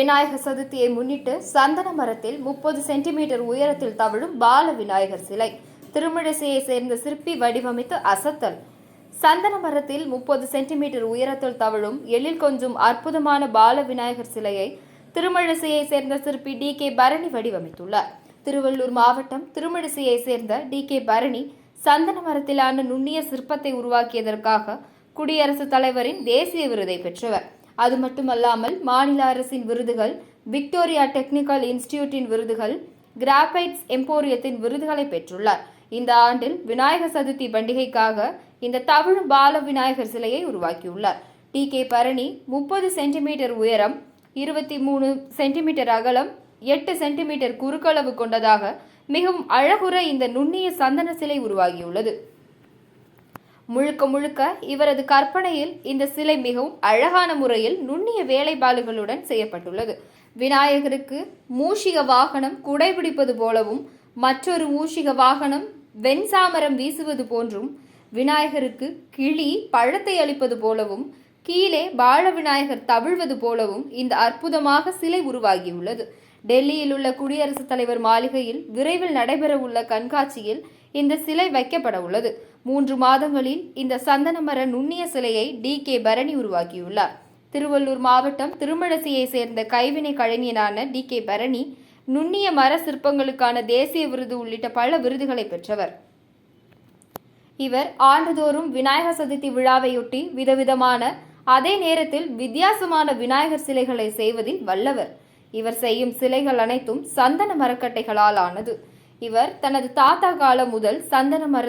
விநாயகர் சதுர்த்தியை முன்னிட்டு சந்தன மரத்தில் முப்பது சென்டிமீட்டர் உயரத்தில் தவழும் பால விநாயகர் சிலை. திருமிழிசையை சேர்ந்த சிற்பி வடிவமைத்து அசத்தல். சந்தன மரத்தில் முப்பது சென்டிமீட்டர் உயரத்தில் தவழும் எழில் கொஞ்சம் அற்புதமான பால விநாயகர் சிலையை திருமழிசையை சேர்ந்த சிற்பி டி கே பரணி வடிவமைத்துள்ளார். திருவள்ளூர் மாவட்டம் திருமழிசையை சேர்ந்த டி கே பரணி சந்தன மரத்திலான நுண்ணிய சிற்பத்தை உருவாக்கியதற்காக குடியரசுத் தலைவரின் தேசிய விருதை பெற்றவர். அது மட்டுமல்லாமல் மாநில அரசின் விருதுகள் விக்டோரியா டெக்னிக்கல் இன்ஸ்டிடியூட்டின் விருதுகள் கிராபைட்ஸ் எம்போரியத்தின் விருதுகளை பெற்றுள்ளார். இந்த ஆண்டில் விநாயகர் சதுர்த்தி பண்டிகைக்காக இந்த தமிழ் பால விநாயகர் சிலையை உருவாக்கியுள்ளார். டி. கே. பரணி முப்பது சென்டிமீட்டர் உயரம் இருபத்தி மூணு சென்டிமீட்டர் அகலம் எட்டு சென்டிமீட்டர் குறுக்களவு கொண்டதாக மிகவும் அழகுற இந்த நுண்ணிய சந்தன சிலை உருவாகியுள்ளது. முழுக்க முழுக்க இவரது கற்பனையில் இந்த சிலை மிகவும் அழகான முறையில் நுண்ணிய வேலைப்பாடுகளுடன் செய்யப்பட்டுள்ளது. விநாயகருக்கு மூஷிக வாகனம் குடைபிடிப்பது போலவும் மற்றொரு மூஷிக வாகனம் வெண்சாமரம் வீசுவது போன்றும் விநாயகருக்கு கிளி பழத்தை அளிப்பது போலவும் கீழே பால விநாயகர் தவிழ்வது போலவும் இந்த அற்புதமாக சிலை உருவாகியுள்ளது. டெல்லியில் உள்ள குடியரசுத் தலைவர் மாளிகையில் விரைவில் நடைபெறவுள்ள கண்காட்சியில் இந்த சிலை வைக்கப்பட உள்ளது மூன்று மாதங்களில் இந்த சந்தனமர நுண்ணிய சிலையை டி கே பரணி உருவாக்கியுள்ளார். திருவள்ளூர் மாவட்டம் திருமழசியை சேர்ந்த கைவினை கலைஞரான டி கே பரணி நுண்ணிய மர சிற்பங்களுக்கான தேசிய விருது உள்ளிட்ட பல விருதுகளை பெற்றவர். இவர் ஆண்டுதோறும் விநாயகர் சதுர்த்தி விழாவையொட்டி விதவிதமான அதே நேரத்தில் வித்தியாசமான விநாயகர் சிலைகளை செய்வதில் வல்லவர். இவர் செய்யும் சிலைகள் அனைத்தும் சந்தன மரக்கட்டைகளால் ஆனது. இவர் தனது தாத்தா காலம் முதல் சந்தன மர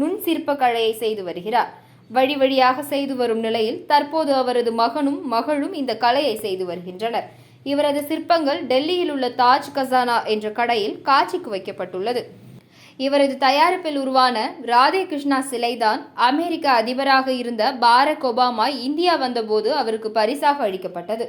நுண் சிற்ப கலையை செய்து வருகிறார். வழி வழியாக செய்து வரும் நிலையில் தற்போது அவரது மகனும் மகளும் இந்த கலையை செய்து வருகின்றனர். இவரது சிற்பங்கள் டெல்லியில் உள்ள தாஜ் கசானா என்ற கடையில் காட்சிக்கு வைக்கப்பட்டுள்ளது. இவரது தயாரிப்பில் உருவான ராதே கிருஷ்ணா சிலைதான் அமெரிக்க அதிபராக இருந்த பாரக் ஒபாமா இந்தியா வந்தபோது அவருக்கு பரிசாக அளிக்கப்பட்டது.